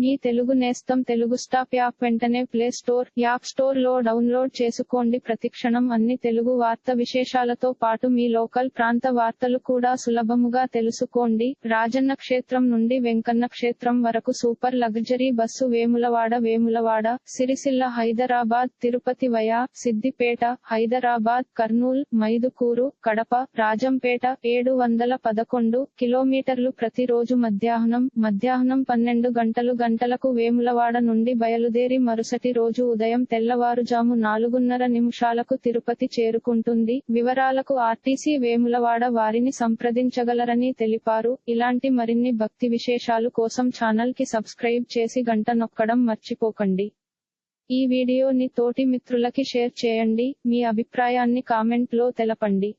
మీ తెలుగు నేస్తం Telugu stop app వెంటనే play store app స్టోర్లో డౌన్లోడ్ చేసుకోండి. ప్రతిక్షణం అన్ని తెలుగు వార్త విశేషాలతో పాటు మీ లోకల్ ప్రాంత వార్తలు కూడా సులభముగా తెలుసుకోండి. రాజన్న క్షేత్రం నుండి వెంకన్న క్షేత్రం వరకు super luxury bus Vemulawada Vemulawada Sircilla Hyderabad Tirupati via Siddipet Hyderabad Kurnool Mydukur Kadapa Rajampet ఏడు వందల పదకొండు కిలోమీటర్లు ప్రతిరోజు మధ్యాహ్నం మధ్యాహ్నం పన్నెండు గంటలు గంటలకు వేములవాడ నుండి బయలుదేరి మరుసటి రోజు ఉదయం తెల్లవారుజాము నాలుగున్నర నిమిషాలకు తిరుపతి చేరుకుంటుంది. వివరాలకు ఆర్టీసీ వేములవాడ వారిని సంప్రదించగలరని తెలిపారు. ఇలాంటి మరిన్ని భక్తి విశేషాలు కోసం ఛానల్కి సబ్స్క్రైబ్ చేసి గంట నొక్కడం మర్చిపోకండి. ఈ వీడియోని తోటి మిత్రులకి షేర్ చేయండి. మీ అభిప్రాయాన్ని కామెంట్లో తెలపండి.